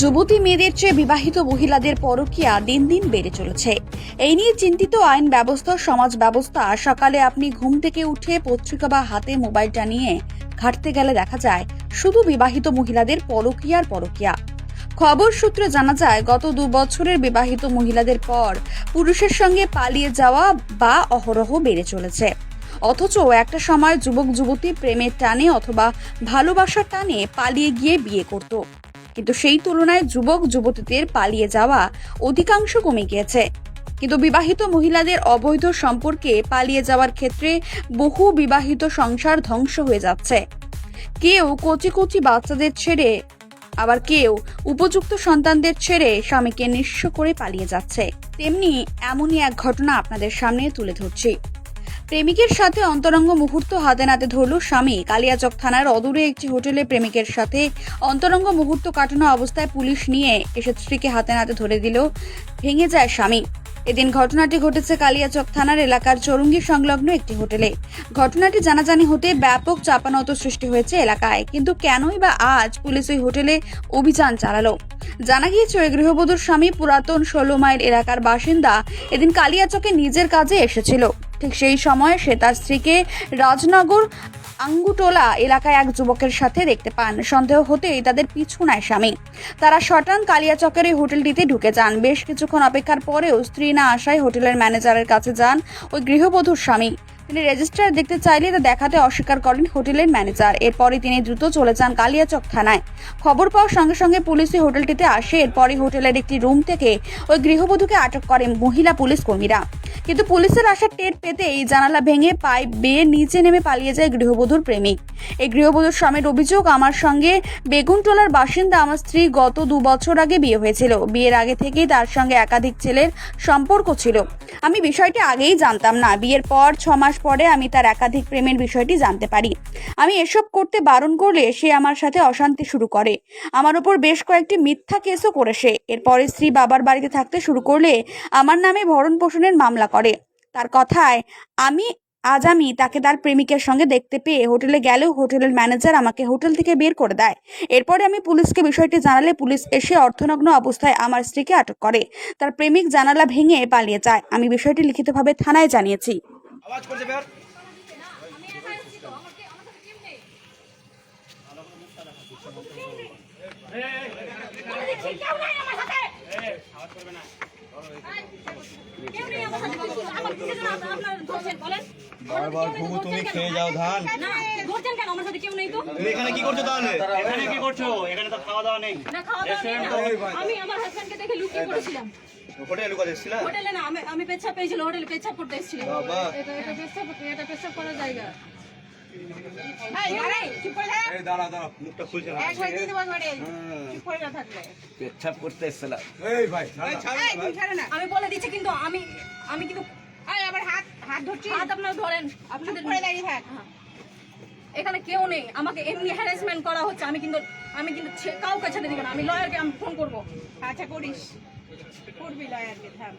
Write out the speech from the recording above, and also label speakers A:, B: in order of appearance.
A: যুবতী মেয়েদের চেয়ে বিবাহিত মহিলাদের পরকীয়া দিন দিন বেড়ে চলেছে। এই নিয়ে চিন্তিত আইন ব্যবস্থা, সমাজ ব্যবস্থা, সকালে আপনি ঘুম থেকে উঠে পত্রিকা বা হাতে মোবাইলটা নিয়ে ঘাটতে গেলে দেখা যায়, শুধু বিবাহিত মহিলাদের পরকীয়ার পরকীয়া। খবর সূত্রে জানা যায়, গত দু বছরের বিবাহিত মহিলাদের পর পুরুষের সঙ্গে পালিয়ে যাওয়া বা অহরহ বেড়ে চলেছে। অথচ একটা সময় যুবক যুবতী প্রেমের টানে অথবা ভালোবাসার টানে পালিয়ে গিয়ে বিয়ে করত। কিন্তু সেই তুলনায় যুবক যুবতীদের পালিয়ে যাওয়া অধিকাংশ কমে গিয়েছে। কিন্তু বিবাহিত মহিলাদের অবৈধ সম্পর্কে পালিয়ে যাওয়ার ক্ষেত্রে বহু বিবাহিত সংসার ধ্বংস হয়ে যাচ্ছে। কেউ কচি কচি বাচ্চাদের ছেড়ে, আবার কেউ উপযুক্ত সন্তানদের ছেড়ে স্বামীকে নিঃস্ব করে পালিয়ে যাচ্ছে। তেমনি এমনই এক ঘটনা আপনাদের সামনে তুলে ধরছি। প্রেমিকের সাথে অন্তরঙ্গ মুহূর্ত হাতে নাতে ধরল স্বামী। কালিয়াচক থানার অদূরে একটি হোটেলে প্রেমিকের সাথে অন্তরঙ্গ মুহূর্ত কাটানো অবস্থায় পুলিশ নিয়ে এসে স্ত্রীকে হাতে নাতে ধরে দিল। ভেঙে যায় স্বামী। এদিন ঘটনাটি ঘটেছে কালিয়াচক থানার এলাকার চরুঙ্গি সংলগ্ন একটি হোটেলে। ঘটনাটি জানাজানি হতে ব্যাপক চাপানত সৃষ্টি হয়েছে এলাকায়। কিন্তু কেনই বা আজ পুলিশ ওই হোটেলে অভিযান চালালো? জানা গিয়েছে, ওই গৃহবধূর স্বামী পুরাতন ষোলো মাইল এলাকার বাসিন্দা এদিন কালিয়াচকে নিজের কাজে এসেছিল। ঠিক সেই সময় সে তার স্ত্রীকে রাজনগর আঙ্গুটোলা এলাকায় এক যুবকের সাথে দেখতে পান। সন্দেহ হতেই তাদের পিছু নেয় স্বামী। তারা শটান কালিয়াচকের এই হোটেলটিতে ঢুকে যান। বেশ কিছুক্ষণ অপেক্ষার পরেও স্ত্রী না আসায় হোটেলের ম্যানেজারের কাছে যান ওই গৃহবধূর স্বামী। তিনি রেজিস্টার দেখতে চাইলে তা দেখাতে অস্বীকার করেন হোটেলের ম্যানেজার। এরপরে তিনি দ্রুত চলে যান কালিয়াচক থানায়। খবর পাওয়ার সঙ্গে সঙ্গে পুলিশ হোটেলটিতে আসে। এরপরে হোটেলের একটি রুম থেকে ওই গৃহবধূকে আটক করে মহিলা পুলিশ কর্মীরা। কিন্তু পুলিশের আসার টের পেতেই জানালা ভেঙে পাইপ বেয়ে নিচে নেমে পালিয়ে যায় গৃহবধূর প্রেমিক। এই গৃহবধূর স্বামীর অভিযোগ, আমার সঙ্গে বেগুনটোলার বাসিন্দা আমার স্ত্রী গত দু বছর আগে বিয়ে হয়েছিল। বিয়ের আগে থেকেই তার সঙ্গে একাধিক ছেলের সম্পর্ক ছিল। আমি বিষয়টি আগেই জানতাম না। বিয়ের পর ছ মাস পরে আমি তার একাধিক প্রেমের বিষয়টি জানতে পারি। আমি এসব করতে বারণ করলে সে আমার সাথে অশান্তি শুরু করে। আমার উপর বেশ কয়েকটি মিথ্যা কেসও করে সে এরপরে স্ত্রী বাবার বাড়িতে থাকতে শুরু করলে আমার নামে ভরণ পোষণের মামলা করে। তার কথায় আমি আজ আমি তাকে তার প্রেমিকের সঙ্গে দেখতে পেয়ে হোটেলে গেলেও হোটেলের ম্যানেজার আমাকে হোটেল থেকে বের করে দেয়। এরপরে আমি পুলিশকে বিষয়টি জানালে পুলিশ এসে অর্থনগ্ন অবস্থায় আমার স্ত্রীকে আটক করে। তার প্রেমিক জানালা ভেঙে পালিয়ে যায়। আমি বিষয়টি লিখিতভাবে থানায় জানিয়েছি।
B: বারবার ঘুঘু তুমি খেয়ে যাও ধান। তুমি এখানে কি করছ তাহলে?
C: এখানে কি করছ? এখানে তো খাওয়া দাওয়া নেই।
D: আমি আমার হাজবেন্ডকে দেখে লুকিয়ে পড়েছিলাম।
B: হোটেলে লুকা দিচ্ছিলা
D: হোটেলে না আমি পেয়েছিল হোটেলে করতে এসেছিলাম
B: বাবা।
D: এটা এটা পেছাব এটা পেছাব করার জায়গা।
B: এই দাঁড়া দাঁড়া মুখটা খুলছে না।
E: পেচ্ছাপ করতে এসেছিলাম।
B: ভাই ছাড় না,
D: আমি বলে দিচ্ছি কিন্তু আমি আমি কিন্তু আরে আবার হাত হাত ধরছি হাত আপনারা ধরেন। আপনাদের পড়ে দাঁড়িয়ে থাক। হ্যাঁ। এখানে কেউ নেই। আমাকে এমনি হ্যারাসমেন্ট করা হচ্ছে। আমি কিন্তু আমি কিন্তু কাউকে ছেড়ে দিব না। আমি লয়ারকে আমি ফোন করব।
F: আচ্ছা করিস। করবি লয়ারকে থাম।